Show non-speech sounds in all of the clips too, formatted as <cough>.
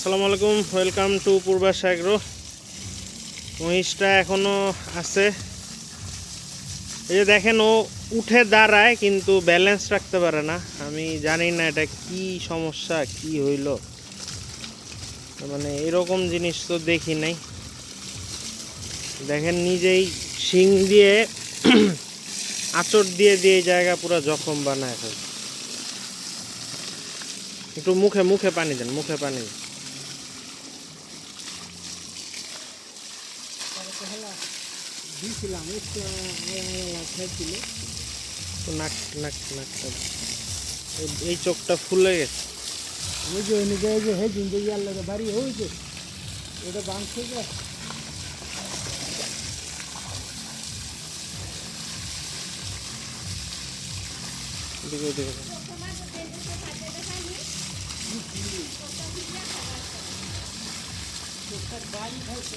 আসসালামু আলাইকুম welcome to Purbas agro মহিষটা এখনও আছে। এই যে দেখেন, ও উঠে দাঁড়ায়, কিন্তু ব্যালেন্স রাখতে পারে না। আমি জানি না এটা কি সমস্যা, কি হইল। মানে এরকম জিনিস তো দেখি নাই। দেখেন, নিজেই শিং দিয়ে আচর দিয়ে দিয়ে জায়গা পুরো জখম বানায় একটু মুখে মুখে পানি দেন, মুখে পানি দেন। দিয়েছিলাম একটু খাইছিল নাক নাক নাক এই- এই চোখটা ফুলে গেছে। ওই যে অনুযায়ী যে হে জিন্দগি আল্লাহ বাড়ি হয়েছে এটা বাংশ যে এদিকে এদিকে। বাড়ি খাইছে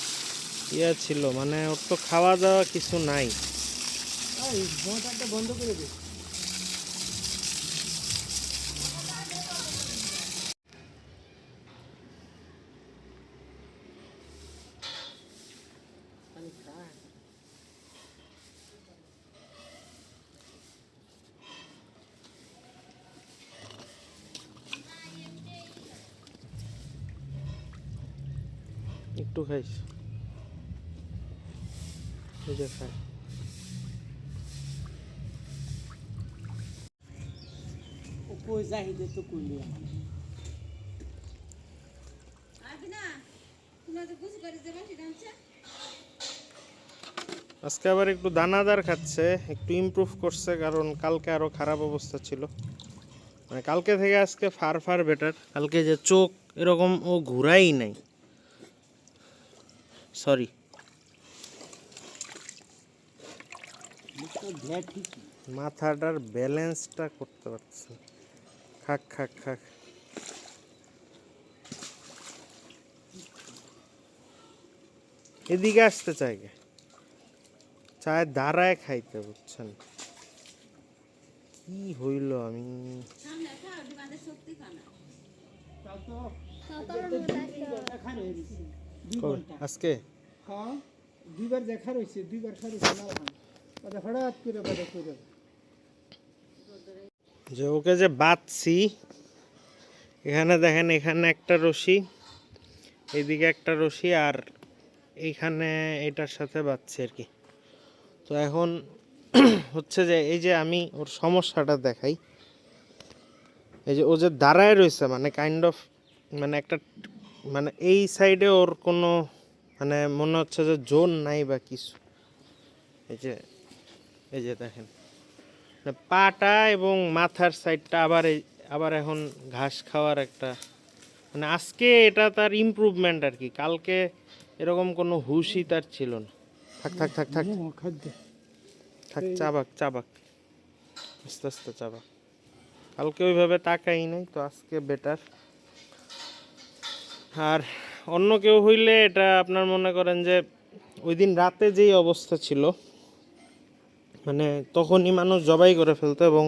ইয়া ছিল মানে ওর তো খাওয়া দাওয়া কিছু নাই। বন্ধ করে দে। একটু খাইস। কই তো কইলি আজকে আবার একটু দানাদার খাচ্ছে একটু ইমপ্রুভ করছে কারণ কালকে আরও খারাপ অবস্থা ছিল। মানে কালকে থেকে আজকে ফার ফার বেটার কালকে যে চোখ এরকম ও ঘুরাই নাই। সরি ভ্যাট ঠিক মাথাটার ব্যালেন্সটা করতে পারছে। খাক খাক খাক। এদিকে আসতে চাই গে চায় দাঁড়ায় খাইতে বুঝছেন। কি হইল আমি? আজকে? হ্যাঁ দুইবার দেখা রয়েছে দুইবার ওটা বাদে করে যে ওকে যে বাঁধছি, এখানে দেখেন, এখানে একটা রশি এইদিকে একটা রশি আর এইখানে এটার সাথে বাঁধছি আর কি। তো এখন <clears throat> হচ্ছে যে এই যে আমি ওর সমস্যাটা দেখাই, এই যে ও যে দাঁড়ায় রয়েছে মানে কাইন্ড অফ মানে একটা মানে এই সাইডে ওর কোনো মানে মনে হচ্ছে যে জোন নাই বা কিছু। এই যে এই যে দেখেন। পাটা এবং মাথার সাইডটা আবার আবার এখন ঘাস খাওয়ার একটা মানে আজকে এটা তার ইমপ্রুভমেন্ট আর কি। কালকে এরকম কোনো হুশই তার ছিল না। থাক থাক থাক থাক। থাক চাবাক চাবাক। আস্তে আস্তে চাবাক। কালকে ওইভাবে তাকাই নাই তো আজকে বেটার আর অন্য কেউ হইলে এটা আপনার মনে করেন যে ওই দিন রাতে যেই অবস্থা ছিল মানে তখনই মানুষ জবাই করে ফেলতো এবং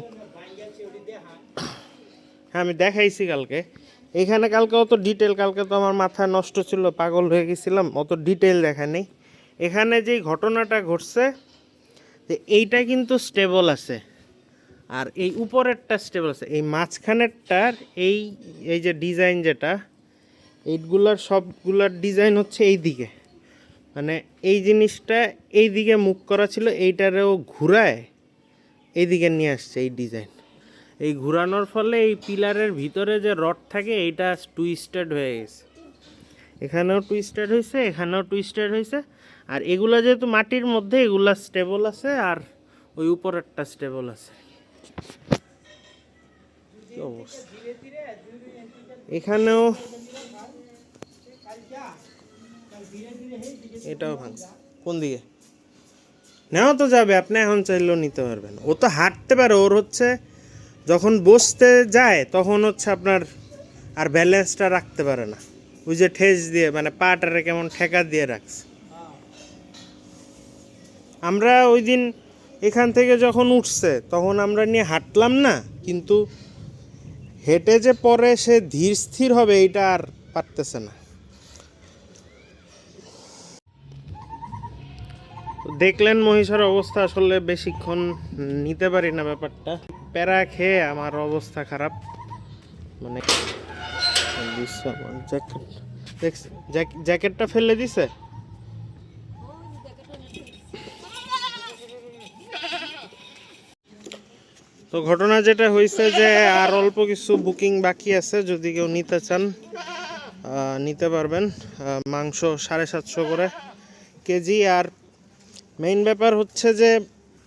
হ্যাঁ আমি দেখাইছি কালকে। এখানে কালকে অত ডিটেল কালকে তো আমার মাথা নষ্ট ছিল, পাগল হয়ে গেছিলাম, অত ডিটেল দেখা নেই। এখানে যেই ঘটনাটা ঘটছে, যে এইটা কিন্তু স্টেবল আছে। আর এই উপরেরটা স্টেবল আছে। এই মাঝখানেরটার এই এই যে ডিজাইন যেটা, এইগুলার সবগুলার ডিজাইন হচ্ছে এই দিকে মানে এই জিনিসটা এই দিকে মুখ করা ছিল, এইটারেও ঘুরায় এই দিকে নিয়ে আসছে এই ডিজাইন। এই ঘুরানোর ফলে এই পিলারের ভিতরে যে রড থাকে, এইটা টুইস্টেড হয়ে গেছে। এখানেও টুইস্টেড হয়েছে, এখানেও টুইস্টেড হয়েছে। আর এগুলা যেহেতু মাটির মধ্যে, এগুলা স্টেবল আছে, আর ওই উপরেরটা স্টেবল আছে। এখানেও এটাও ভাঙছে। কোন দিকে? নেওয়া তো যাবে, আপনি এখন চাইলেও নিতে পারবেন। ও তো হাঁটতে পারে, ওর হচ্ছে যখন বসতে যায়, তখন হচ্ছে আপনার আর ব্যালেন্সটা রাখতে পারে না। ওই যে ঠেস দিয়ে মানে পাটারে কেমন ঠেকা দিয়ে রাখছে। আমরা ওই দিন এখান থেকে যখন উঠছে, তখন আমরা নিয়ে হাঁটলাম না, কিন্তু হেঁটে যে পরে সে ধীর স্থির হবে, এইটা আর পারতেছে না। দেখলেন মহিষার অবস্থা আসলে বেশিক্ষণ নিতে পারি না ব্যাপারটা। প্যারা খেয়ে আমার অবস্থা খারাপ। মানে জ্যাকেটটা ফেলে দিছে? তো ঘটনা যেটা হয়েছে যে আর অল্প কিছু বুকিং বাকি আছে, যদি কেউ নিতে চান নিতে পারবেন। মাংস সাড়ে সাতশো করে কেজি আর মেইন ব্যাপার হচ্ছে যে,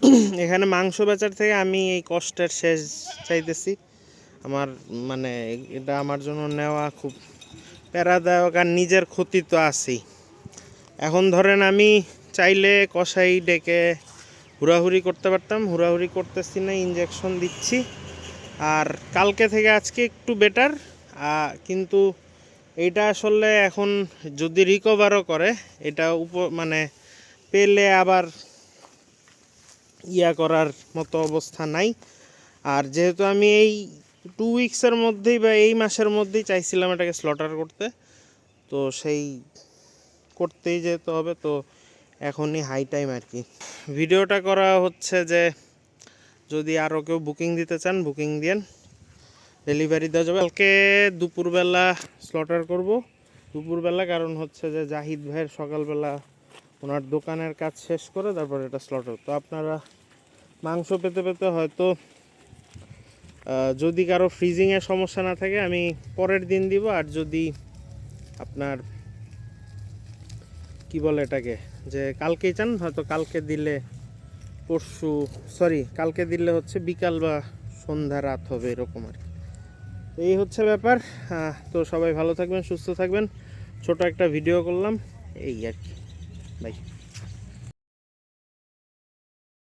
<clears throat> এখানে মাংস বেচার থেকে আমি এই কষ্টের শেষ চাইতেছি। আমার মানে এটা আমার জন্য নেওয়া খুব প্যারাদায়ক আর নিজের ক্ষতি তো আছেই। এখন ধরেন আমি চাইলে কষাই ডেকে হুড়াহুড়ি করতে পারতাম, হুড়াহুড়ি করতেছি না ইঞ্জেকশন দিচ্ছি। আর কালকে থেকে আজকে একটু বেটার কিন্তু এইটা আসলে এখন যদি রিকভারও করে, এটা উপ মানে পেলে আবার ইয়া করার মতো অবস্থা নাই। আর যেহেতু আমি এই টু উইক্সের মধ্যেই বা এই মাসের মধ্যেই চাইছিলাম এটাকে স্লটার করতে, তো সেই করতেই যেতে হবে, তো এখনই হাই টাইম আর কি। ভিডিওটা করা হচ্ছে যে যদি আরও কেউ বুকিং দিতে চান বুকিং দিয়েন। ডেলিভারি দেওয়া যাবে। কালকে দুপুরবেলা স্লটার করব। দুপুরবেলা কারণ হচ্ছে যে জাহিদ ভাইয়ের সকালবেলা ওনার দোকানের কাজ শেষ করে তারপর এটা স্লটার তো আপনারা মাংস পেতে পেতে হয়তো যদি কারও ফ্রিজিংয়ের সমস্যা না থাকে, আমি পরের দিন দিব। আর যদি আপনার, কি বলে এটাকে, যে কালকেই চান, হয়তো কালকে দিলে পরশু সরি কালকে দিলে হচ্ছে বিকাল বা সন্ধ্যা রাত হবে, এরকম আর এই হচ্ছে ব্যাপার। তো সবাই ভালো থাকবেন, সুস্থ থাকবেন। ছোট একটা ভিডিও করলাম, এই আর কি। Like.